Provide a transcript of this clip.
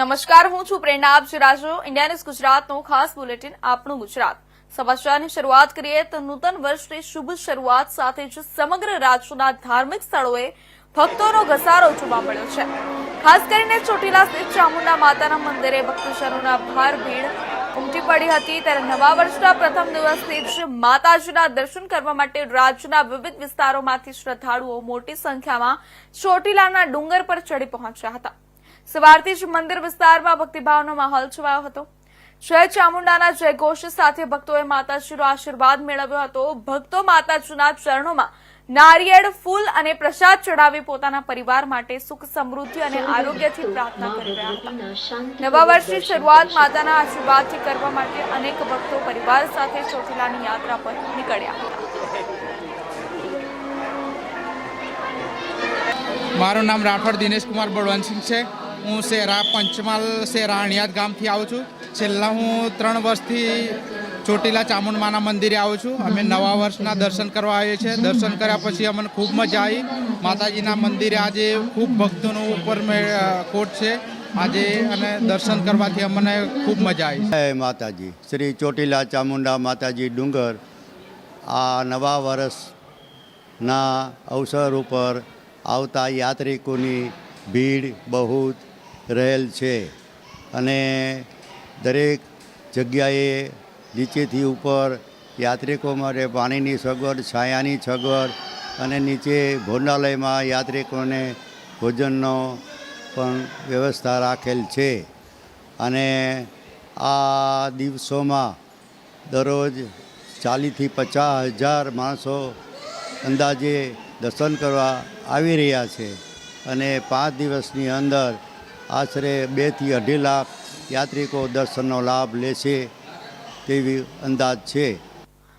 નમસ્કાર, હું છું પ્રેરણા. આપ જોરાજો રહ્યા ઇન્ડિયા ન્યૂઝ ગુજરાતનું ખાસ બુલેટિન આપણું ગુજરાત. સમાચારની શરૂઆત કરીએ તો નૂતન વર્ષની શુભ શરૂઆત સાથે જ સમગ્ર રાજ્યના ધાર્મિક સ્થળોએ ભક્તોનો ઘસારો જોવા મળ્યો છે. ખાસ કરીને ચોટીલા સ્થિત ચામુંડા માતાના મંદિરે ભક્તજનોના ભાર ભીડ ઉમટી પડી હતી. ત્યારે નવા વર્ષના પ્રથમ દિવસથી જ માતાજીના દર્શન કરવા માટે રાજ્યના વિવિધ વિસ્તારોમાંથી શ્રદ્ધાળુઓ મોટી સંખ્યામાં ચોટીલાના ડુંગર પર ચડી પહોંચ્યા હતા. સવારથી જ મંદિર વિસ્તારમાં ભક્તિભાવનો માહોલ છવાયો હતો. જય ચામુંડાના જયઘોષ સાથે ભક્તોએ માતાજીનો આશીર્વાદ મેળવ્યો હતો. ભક્તો માતાજીના ચરણોમાં નારિયેળ, ફૂલ અને પ્રસાદ ચડાવી પોતાના પરિવાર માટે સુખ, સમૃદ્ધિ અને આરોગ્યથી પ્રાર્થના કરી રહ્યા હતા. નવા વર્ષની શરૂઆત માતાના આશીર્વાદથી કરવા માટે અનેક ભક્તો પરિવાર સાથે ચોટીલાની યાત્રા પર નીકળ્યા હતા. મારું નામ રાઠોડ દિનેશ કુમાર બળવંતસિંહ છે. હું શેરા પંચમહાલ શેરા અણિયાદ ગામથી આવું છું. છેલ્લા હું ત્રણ વર્ષથી ચોટીલા ચામુંડમાના મંદિરે આવું છું. અમે નવા વર્ષના દર્શન કરવા આવીએ છીએ. દર્શન કર્યા પછી અમને ખૂબ મજા આવી. માતાજીના મંદિરે આજે ખૂબ ભક્તોનું ઉપર કોટ છે. આજે અને દર્શન કરવાથી અમને ખૂબ મજા આવી. માતાજી. શ્રી ચોટીલા ચામુંડા માતાજી ડુંગર આ નવા વર્ષના અવસર ઉપર આવતા યાત્રિકોની ભીડ બહુ રહેલ છે. અને દરેક જગ્યાએ નીચેથી ઉપર યાત્રિકો માટે પાણીની સગવડ, છાયાની સગવડ અને નીચે ભોજનાલયમાં યાત્રિકોને ભોજનનો પણ વ્યવસ્થા રાખેલ છે. અને આ દિવસોમાં દરરોજ ચાલીસથી પચાસ હજાર માણસો અંદાજે દર્શન કરવા આવી રહ્યા છે. અને પાંચ દિવસની અંદર આશરે બેથી અઢી લાખ યાત્રિકો દર્શનનો લાભ લેશે તેવી અંદાજ છે.